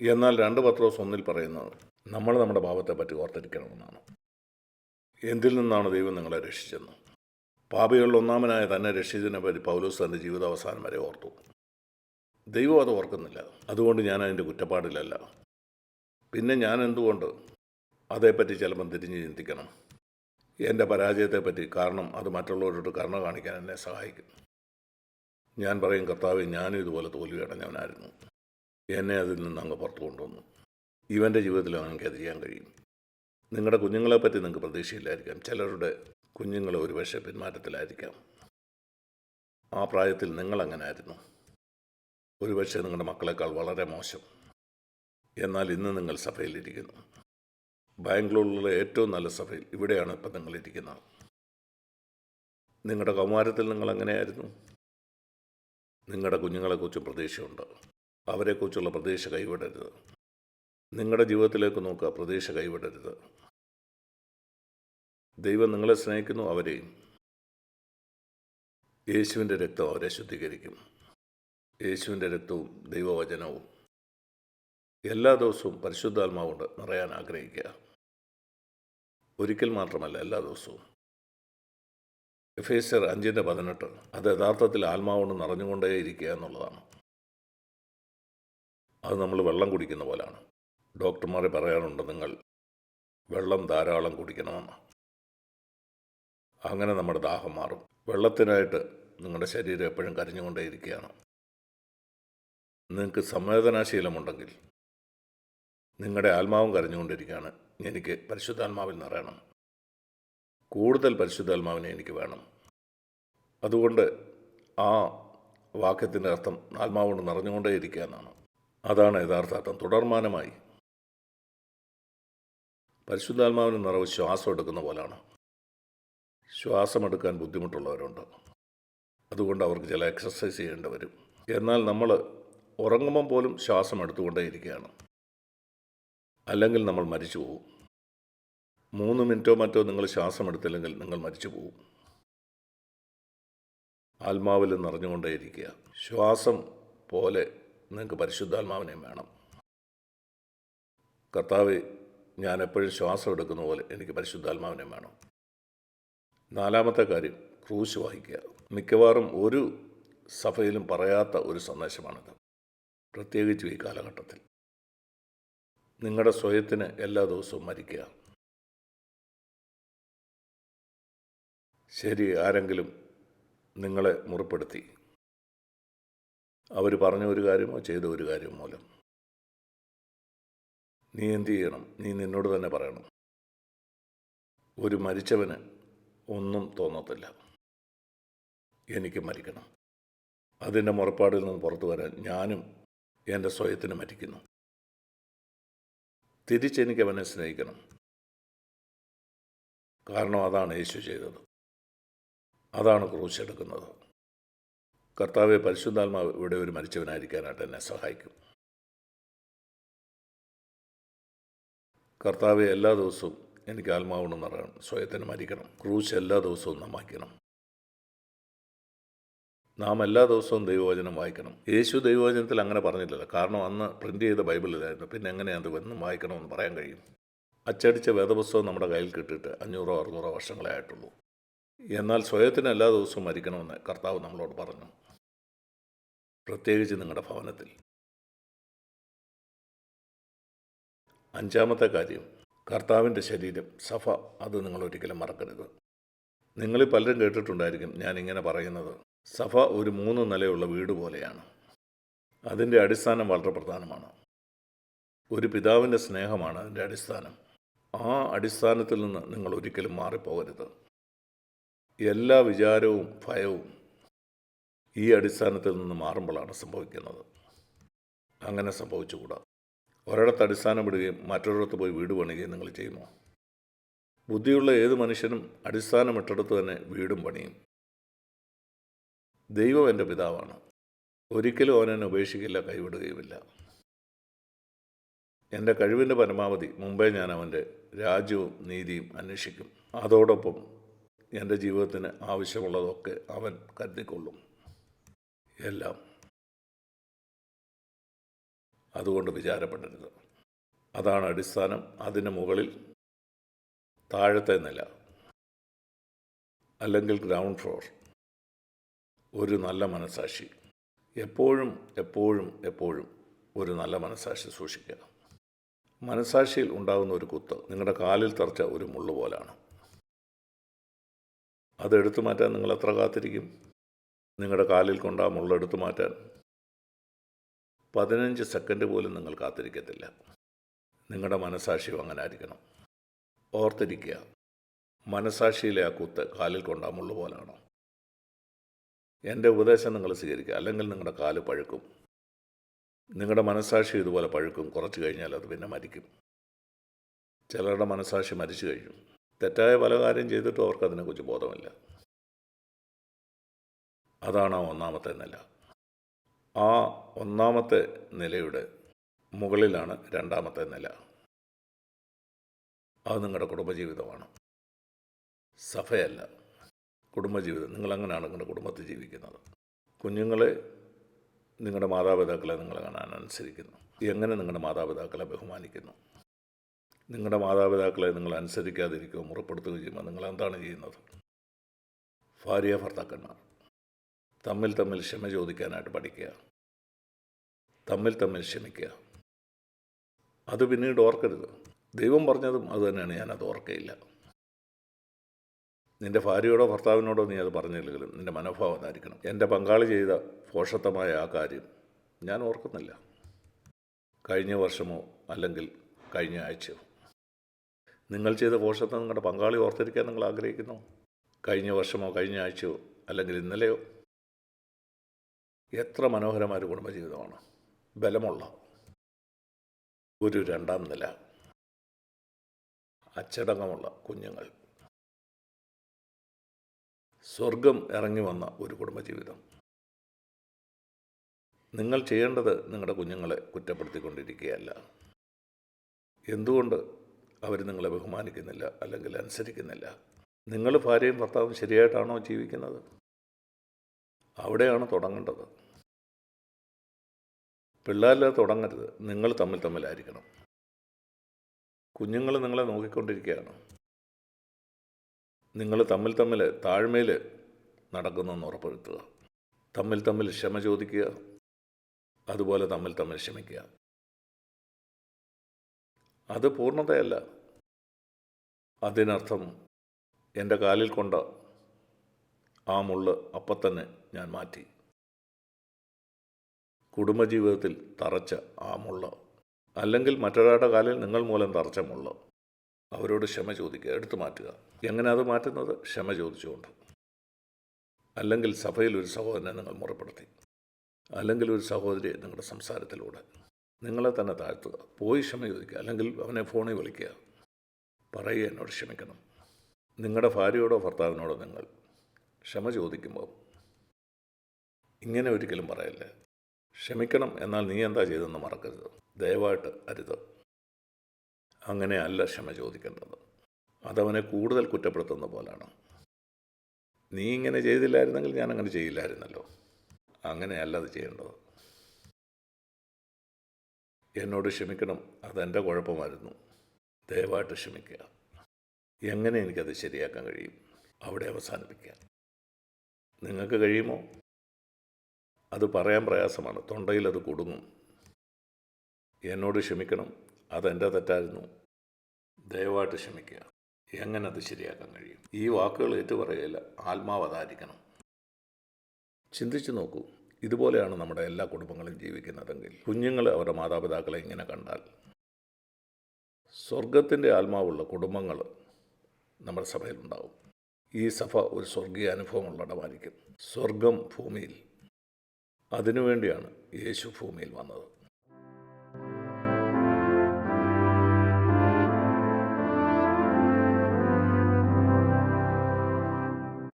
എന്നാൽ രണ്ട് പത്രോസ് ഒന്നിൽ പറയുന്നത് നമ്മൾ നമ്മുടെ പാപത്തെ പറ്റി ഓർത്തിരിക്കണമെന്നാണ്. എന്തിൽ നിന്നാണ് ദൈവം നിങ്ങളെ രക്ഷിച്ചെന്ന്? പാപികളിൽ ഒന്നാമനായ തന്നെ രക്ഷിച്ചതിനെ പറ്റി പൗലോസ് തന്റെ ജീവിതാവസാനം വരെ ഓർത്തു. ദൈവം അത് ഓർക്കുന്നില്ല. അതുകൊണ്ട് ഞാൻ അതിന്റെ കുറ്റപ്പാടിലല്ല. പിന്നെ ഞാൻ എന്തുകൊണ്ട് അതേപ്പറ്റി ചിലപ്പം തിരിഞ്ഞ് ചിന്തിക്കണം? എന്റെ പരാജയത്തെപ്പറ്റി കാരണം അത് മറ്റുള്ളവരോട് കരുണ കാണിക്കാൻ എന്നെ സഹായിക്കും. ഞാൻ പറയും കർത്താവ് ഞാനും ഇതുപോലെ തോൽവി അടഞ്ഞവനായിരുന്നു എന്നെ അതിൽ നിന്ന് അങ്ങ് പുറത്തു കൊണ്ടുവന്നു. ഇവന്റെ ജീവിതത്തിലും എനിക്ക് അത് ചെയ്യാൻ കഴിയും. നിങ്ങളുടെ കുഞ്ഞുങ്ങളെപ്പറ്റി നിങ്ങൾക്ക് പ്രതീക്ഷയില്ലായിരിക്കാം. ചിലരുടെ കുഞ്ഞുങ്ങൾ ഒരുപക്ഷെ പിന്മാറ്റത്തിലായിരിക്കാം. ആ പ്രായത്തിൽ നിങ്ങളങ്ങനായിരുന്നു ഒരുപക്ഷെ നിങ്ങളുടെ മക്കളെക്കാൾ വളരെ മോശം. എന്നാൽ ഇന്ന് നിങ്ങൾ സഭയിലിരിക്കുന്നു. ബാംഗ്ലൂരിലുള്ള ഏറ്റവും നല്ല സഭയിൽ ഇവിടെയാണ് ഇപ്പം നിങ്ങളിരിക്കുന്നത്. നിങ്ങളുടെ കൗമാരത്തിൽ നിങ്ങൾ എങ്ങനെയായിരുന്നു നിങ്ങളുടെ കുഞ്ഞുങ്ങളെക്കുറിച്ചും പ്രതീക്ഷയുണ്ട്. അവരെക്കുറിച്ചുള്ള പ്രതീക്ഷ കൈവിടരുത്. നിങ്ങളുടെ ജീവിതത്തിലേക്ക് നോക്കുക പ്രതീക്ഷ കൈവിടരുത്. ദൈവം നിങ്ങളെ സ്നേഹിക്കുന്നു അവരെയും. യേശുവിന്റെ രക്തം അവരെ ശുദ്ധീകരിക്കും. യേശുവിന്റെ രക്തവും ദൈവവചനവും എല്ലാ ദിവസവും പരിശുദ്ധാത്മാവുണ്ട് നിറയാൻ ആഗ്രഹിക്കുക. ഒരിക്കൽ മാത്രമല്ല എല്ലാ ദിവസവും. എഫേസർ അഞ്ചിന്റെ പതിനെട്ട് അത് യഥാർത്ഥത്തിൽ ആത്മാവുകൊണ്ട് നിറഞ്ഞുകൊണ്ടേ ഇരിക്കുക എന്നുള്ളതാണ്. അത് നമ്മൾ വെള്ളം കുടിക്കുന്ന പോലാണ്. ഡോക്ടർമാരെ പറയാറുണ്ട് നിങ്ങൾ വെള്ളം ധാരാളം കുടിക്കണമെന്ന്. അങ്ങനെ നമ്മുടെ ദാഹം മാറും. വെള്ളത്തിനായിട്ട് നിങ്ങളുടെ ശരീരം എപ്പോഴും കരഞ്ഞുകൊണ്ടേ ഇരിക്കുകയാണ്. നിങ്ങൾക്ക് സംവേദനാശീലമുണ്ടെങ്കിൽ നിങ്ങളുടെ ആത്മാവും കരഞ്ഞുകൊണ്ടിരിക്കുകയാണ്. എനിക്ക് പരിശുദ്ധാത്മാവിൽ നിറയണം കൂടുതൽ പരിശുദ്ധാത്മാവിനെ എനിക്ക് വേണം. അതുകൊണ്ട് ആ വാക്യത്തിന്റെ അർത്ഥം ആത്മാവുകൊണ്ട് നിറഞ്ഞുകൊണ്ടേ ഇരിക്കുക എന്നാണ്. അതാണ് യഥാർത്ഥാർത്ഥം. തുടർമാനമായി പരിശുദ്ധാത്മാവിന് നിറവ് ശ്വാസം എടുക്കുന്ന പോലാണ്. ശ്വാസമെടുക്കാൻ ബുദ്ധിമുട്ടുള്ളവരുണ്ട്. അതുകൊണ്ട് അവർക്ക് ചില എക്സസൈസ് ചെയ്യേണ്ടി വരും. എന്നാൽ നമ്മൾ ഉറങ്ങുമ്പം പോലും ശ്വാസം എടുത്തുകൊണ്ടേയിരിക്കുകയാണ് അല്ലെങ്കിൽ നമ്മൾ മരിച്ചു പോകും മൂന്ന് മിനിറ്റോ മറ്റോ നിങ്ങൾ ശ്വാസം എടുത്തില്ലെങ്കിൽ നിങ്ങൾ മരിച്ചു പോകും ആത്മാവിൽ നിറഞ്ഞുകൊണ്ടേ ഇരിക്കുക. ശ്വാസം പോലെ നിങ്ങൾക്ക് പരിശുദ്ധാത്മാവിനെയും വേണം. കർത്താവ് ഞാൻ എപ്പോഴും ശ്വാസം എടുക്കുന്ന പോലെ എനിക്ക് പരിശുദ്ധാത്മാവിനെയും വേണം. നാലാമത്തെ കാര്യം ക്രൂശ് വഹിക്കുക. മിക്കവാറും ഒരു സഭയിലും പറയാത്ത ഒരു സന്ദേശമാണിത്. പ്രത്യേകിച്ചും ഈ കാലഘട്ടത്തിൽ. നിങ്ങളുടെ സ്വയത്തിന് എല്ലാ ദിവസവും മരിക്കുക. ശരി ആരെങ്കിലും നിങ്ങളെ മുറിപ്പെടുത്തി. അവർ പറഞ്ഞ ഒരു കാര്യമോ ചെയ്ത ഒരു കാര്യം മൂലം. നീ എന്തു ചെയ്യണം? നീ നിന്നോട് തന്നെ പറയണം. ഒരു മരിച്ചവന് ഒന്നും തോന്നത്തില്ല. എനിക്ക് മരിക്കണം. അതിന്റെ മുറപ്പാടിൽ നിന്ന് പുറത്തു വരാൻ ഞാനും എന്റെ സ്വയത്തിന് മരിക്കുന്നു. തിരിച്ചെനിക്ക് അവനെ സ്നേഹിക്കണം. കാരണം അതാണ് യേശു ചെയ്തത്. അതാണ് ക്രൂശ് എടുക്കുന്നത്. കർത്താവെ പരിശുദ്ധാത്മാവ് ഇവിടെ ഒരു മരിച്ചവനായിരിക്കാനായിട്ട് എന്നെ സഹായിക്കും. കർത്താവെ എല്ലാ ദിവസവും എനിക്ക് ആത്മാവണം നിറയണം. സ്വയത്തിന് മരിക്കണം. ക്രൂശ് എല്ലാ ദിവസവും നാം നാം എല്ലാ ദിവസവും ദൈവവചനം വായിക്കണം. യേശു ദൈവവചനത്തിൽ അങ്ങനെ പറഞ്ഞില്ലല്ലോ കാരണം അന്ന് പ്രിന്റ് ചെയ്ത ബൈബിളിലായിരുന്നു. പിന്നെ എങ്ങനെയാണ് അത് എന്നും വായിക്കണമെന്ന് പറയാൻ കഴിയും? അച്ചടിച്ച വേദപുസ്തകം നമ്മുടെ കയ്യിൽ കിട്ടിയിട്ട് അഞ്ഞൂറോ അറുന്നൂറോ വർഷങ്ങളെ ആയിട്ടുള്ളൂ. എന്നാൽ സ്വയത്തിന് എല്ലാ ദിവസവും മരിക്കണമെന്ന് കർത്താവ് നമ്മളോട് പറഞ്ഞു. പ്രത്യേകിച്ച് നിങ്ങളുടെ ഭവനത്തിൽ. അഞ്ചാമത്തെ കാര്യം കർത്താവിന്റെ ശരീരം സഫ അത് നിങ്ങൾ ഒരിക്കലും മറക്കരുത്. നിങ്ങളിൽ പലരും കേട്ടിട്ടുണ്ടായിരിക്കും ഞാൻ ഇങ്ങനെ പറയുന്നത്. സഫ ഒരു മൂന്ന് നിലയുള്ള വീട് പോലെയാണ്. അതിന്റെ അടിസ്ഥാനം വളരെ പ്രധാനമാണ്. ഒരു പിതാവിന്റെ സ്നേഹമാണ് അതിന്റെ അടിസ്ഥാനം. ആ അടിസ്ഥാനത്തിൽ നിന്ന് നിങ്ങൾ ഒരിക്കലും മാറിപ്പോകരുത്. എല്ലാ വിചാരവും ഭയവും ഈ അടിസ്ഥാനത്തിൽ നിന്ന് മാറുമ്പോഴാണ് സംഭവിക്കുന്നത്. അങ്ങനെ സംഭവിച്ചുകൂടാ. ഒരിടത്ത് അടിസ്ഥാനമിടുകയും മറ്റൊരിടത്ത് പോയി വീട് പണിയുകയും നിങ്ങൾ ചെയ്യുമോ? ബുദ്ധിയുള്ള ഏത് മനുഷ്യനും അടിസ്ഥാനമിട്ടടുത്ത് തന്നെ വീടും പണിയും. ദൈവം എന്റെ പിതാവാണ്. ഒരിക്കലും അവനെന്നെ ഉപേക്ഷിക്കില്ല കൈവിടുകയുമില്ല. എന്റെ കഴിവിന്റെ പരമാവധി മുമ്പേ ഞാൻ അവന്റെ രാജ്യവും നീതിയും അന്വേഷിക്കും. അതോടൊപ്പം എന്റെ ജീവിതത്തിന് ആവശ്യമുള്ളതൊക്കെ അവൻ കരുതിക്കൊള്ളും. എല്ലാം. അതുകൊണ്ട് വിചാരപ്പെടരുത്. അതാണ് അടിസ്ഥാനം. അതിന് മുകളിൽ താഴത്തെ നില. അല്ലെങ്കിൽ ഗ്രൗണ്ട് ഫ്ലോർ. ഒരു നല്ല മനസാക്ഷി. എപ്പോഴും എപ്പോഴും എപ്പോഴും ഒരു നല്ല മനസാക്ഷി സൂക്ഷിക്കുക. മനസാക്ഷിയിൽ ഉണ്ടാകുന്ന ഒരു കുത്ത് നിങ്ങളുടെ കാലിൽ തറച്ച ഒരു മുള്ളു പോലാണ്. അത് മാറ്റാൻ നിങ്ങൾ എത്ര കാത്തിരിക്കും? നിങ്ങളുടെ കാലിൽ കൊണ്ട് ആ മുള്ള എടുത്തു മാറ്റാൻ. പതിനഞ്ച് സെക്കൻഡ് പോലും നിങ്ങൾ കാത്തിരിക്കത്തില്ല. നിങ്ങളുടെ മനസാക്ഷിയും അങ്ങനെ ആയിരിക്കണം ഓർത്തിരിക്കുക മനസാക്ഷിയിലെ ആ കുത്ത് കാലിൽ കൊണ്ടാ മുള്ളു പോലാണ്? എന്റെ ഉപദേശം നിങ്ങൾ സ്വീകരിക്കുക അല്ലെങ്കിൽ നിങ്ങളുടെ കാൽ പഴുക്കും. നിങ്ങളുടെ മനസാക്ഷി ഇതുപോലെ പഴുക്കും കുറച്ച് കഴിഞ്ഞാൽ അത് പിന്നെ മരിക്കും. ചിലരുടെ മനസാക്ഷി മരിച്ചു കഴിഞ്ഞു. തെറ്റായ പല കാര്യം ചെയ്തിട്ടും അവർക്ക് അതിനെക്കുറിച്ച് ബോധമില്ല. അതാണ് ആ ഒന്നാമത്തെ നില. ആ ഒന്നാമത്തെ നിലയുടെ മുകളിലാണ് രണ്ടാമത്തെ നില. അത് നിങ്ങളുടെ കുടുംബജീവിതമാണ്. സഫയല്ല കുടുംബജീവിതം. നിങ്ങളങ്ങനെയാണ് നിങ്ങളുടെ കുടുംബത്തിൽ ജീവിക്കുന്നത്? കുഞ്ഞുങ്ങളെ നിങ്ങളുടെ മാതാപിതാക്കളെ നിങ്ങൾ കാണാൻ അനുസരിക്കുന്നു. എങ്ങനെ നിങ്ങളുടെ മാതാപിതാക്കളെ ബഹുമാനിക്കുന്നു? നിങ്ങളുടെ മാതാപിതാക്കളെ നിങ്ങൾ അനുസരിക്കാതിരിക്കുകയോ മുറപ്പെടുത്തുകയോ ചെയ്യുമ്പോൾ നിങ്ങൾ എന്താണ് ചെയ്യുന്നത്? ഭാര്യ ഭർത്താക്കന്മാർ. തമ്മിൽ തമ്മിൽ ക്ഷമ ചോദിക്കാനായിട്ട് പഠിക്കുക. തമ്മിൽ തമ്മിൽ ക്ഷമിക്കുക. അത് പിന്നീട് ഓർക്കരുത്. ദൈവം പറഞ്ഞതും അതുതന്നെയാണ് ഞാനത് ഓർക്കയില്ല. നിന്റെ ഭാര്യയോടോ ഭർത്താവിനോടോ നീ അത് പറഞ്ഞില്ലെങ്കിലും നിന്റെ മനോഭാവം അതായിരിക്കണം. എന്റെ പങ്കാളി ചെയ്ത പോഷത്വമായ ആ കാര്യം ഞാൻ ഓർക്കുന്നില്ല. കഴിഞ്ഞ വർഷമോ അല്ലെങ്കിൽ കഴിഞ്ഞ ആഴ്ചയോ. നിങ്ങൾ ചെയ്ത പോഷത്വം നിങ്ങളുടെ പങ്കാളി ഓർത്തിരിക്കാൻ നിങ്ങൾ ആഗ്രഹിക്കുന്നു? കഴിഞ്ഞ വർഷമോ കഴിഞ്ഞ ആഴ്ചയോ അല്ലെങ്കിൽ ഇന്നലെയോ? എത്ര മനോഹരമായ ഒരു കുടുംബജീവിതമാണ്. ബലമുള്ള ഒരു രണ്ടാം നില അച്ചടക്കമുള്ള കുഞ്ഞുങ്ങൾ. സ്വർഗം ഇറങ്ങി വന്ന ഒരു കുടുംബജീവിതം. നിങ്ങൾ ചെയ്യേണ്ടത് നിങ്ങളുടെ കുഞ്ഞുങ്ങളെ കുറ്റപ്പെടുത്തിക്കൊണ്ടിരിക്കുകയല്ല. എന്തുകൊണ്ട് അവർ നിങ്ങളെ ബഹുമാനിക്കുന്നില്ല അല്ലെങ്കിൽ അനുസരിക്കുന്നില്ല? നിങ്ങൾ ഭാര്യയും ഭർത്താവും ശരിയായിട്ടാണോ ജീവിക്കുന്നത്? അവിടെയാണ് തുടങ്ങേണ്ടത്. പിള്ളേരിൽ തുടങ്ങരുത്. നിങ്ങൾ തമ്മിൽ തമ്മിലായിരിക്കണം. കുഞ്ഞുങ്ങൾ നിങ്ങളെ നോക്കിക്കൊണ്ടിരിക്കുകയാണ്. നിങ്ങൾ തമ്മിൽ തമ്മിൽ താഴ്മയിൽ നടക്കുന്നെന്ന് ഉറപ്പുവരുത്തുക. തമ്മിൽ തമ്മിൽ ക്ഷമ ചോദിക്കുക. അതുപോലെ തമ്മിൽ തമ്മിൽ ക്ഷമിക്കുക. അത് പൂർണതയല്ല. അതിനർത്ഥം എന്റെ കാലിൽ കൊണ്ട ആ മുള്ള് അപ്പം തന്നെ ഞാൻ മാറ്റി. കുടുംബജീവിതത്തിൽ തറച്ച ആ മുള്ള. അല്ലെങ്കിൽ മറ്റൊരാളുടെ കാലിൽ നിങ്ങൾ മൂലം തറച്ച മുള്ള. അവരോട് ക്ഷമ ചോദിക്കുക എടുത്തു മാറ്റുക. എങ്ങനെ അത് മാറ്റുന്നത്? ക്ഷമ ചോദിച്ചുകൊണ്ട്. അല്ലെങ്കിൽ സഭയിൽ ഒരു സഹോദരനെ നിങ്ങൾ മുറപ്പെടുത്തി. അല്ലെങ്കിൽ ഒരു സഹോദരിയെ നിങ്ങളുടെ സംസാരത്തിലൂടെ. നിങ്ങളെ തന്നെ താഴ്ത്തുക. പോയി ക്ഷമ ചോദിക്കുക. അല്ലെങ്കിൽ അവനെ ഫോണിൽ വിളിക്കുക. പറയുക എന്നോട് ക്ഷമിക്കണം. നിങ്ങളുടെ ഭാര്യയോടോ ഭർത്താവിനോടോ നിങ്ങൾ ക്ഷമ ചോദിക്കുമ്പോൾ ഇങ്ങനെ ഒരിക്കലും പറയല്ലേ? ക്ഷമിക്കണം എന്നാൽ നീ എന്താ ചെയ്തെന്ന് മറക്കരുത്. ദയവായിട്ട് അരുത്. അങ്ങനെ അല്ല ക്ഷമ ചോദിക്കേണ്ടത്. അതവനെ കൂടുതൽ കുറ്റപ്പെടുത്തുന്ന പോലാണ്. നീ ഇങ്ങനെ ചെയ്തില്ലായിരുന്നെങ്കിൽ ഞാൻ അങ്ങനെ ചെയ്യില്ലായിരുന്നല്ലോ. അങ്ങനെയല്ല അത് ചെയ്യേണ്ടത്. എന്നോട് ക്ഷമിക്കണം. അതെന്റെ കുഴപ്പമായിരുന്നു. ദയവായിട്ട് ക്ഷമിക്കുക. എങ്ങനെ എനിക്കത് ശരിയാക്കാൻ കഴിയും? അവിടെ അവസാനിപ്പിക്കുക നിങ്ങൾക്ക് കഴിയുമോ? അത് പറയാൻ പ്രയാസമാണ്. തൊണ്ടയിൽ അത് കുടുങ്ങും. എന്നോട് ക്ഷമിക്കണം. അതെന്റെ തെറ്റായിരുന്നു. ദയവായിട്ട് ക്ഷമിക്കുക. എങ്ങനെ അത് ശരിയാക്കാൻ കഴിയും? ഈ വാക്കുകൾ ഏറ്റുപറയില്ല ആത്മാവ് അതായിരിക്കണം. ചിന്തിച്ചു നോക്കൂ. ഇതുപോലെയാണ് നമ്മുടെ എല്ലാ കുടുംബങ്ങളും ജീവിക്കുന്നതെങ്കിൽ കുഞ്ഞുങ്ങൾ അവരുടെ മാതാപിതാക്കളെ ഇങ്ങനെ കണ്ടാൽ. സ്വർഗത്തിന്റെ ആത്മാവുള്ള കുടുംബങ്ങൾ നമ്മുടെ സഭയിലുണ്ടാവും. ഈ സഭ ഒരു സ്വർഗീയ അനുഭവമുള്ള ഇടമായിരിക്കും. സ്വർഗം ഭൂമിയിൽ. അതിനുവേണ്ടിയാണ് യേശു ഭൂമിയിൽ വന്നത്.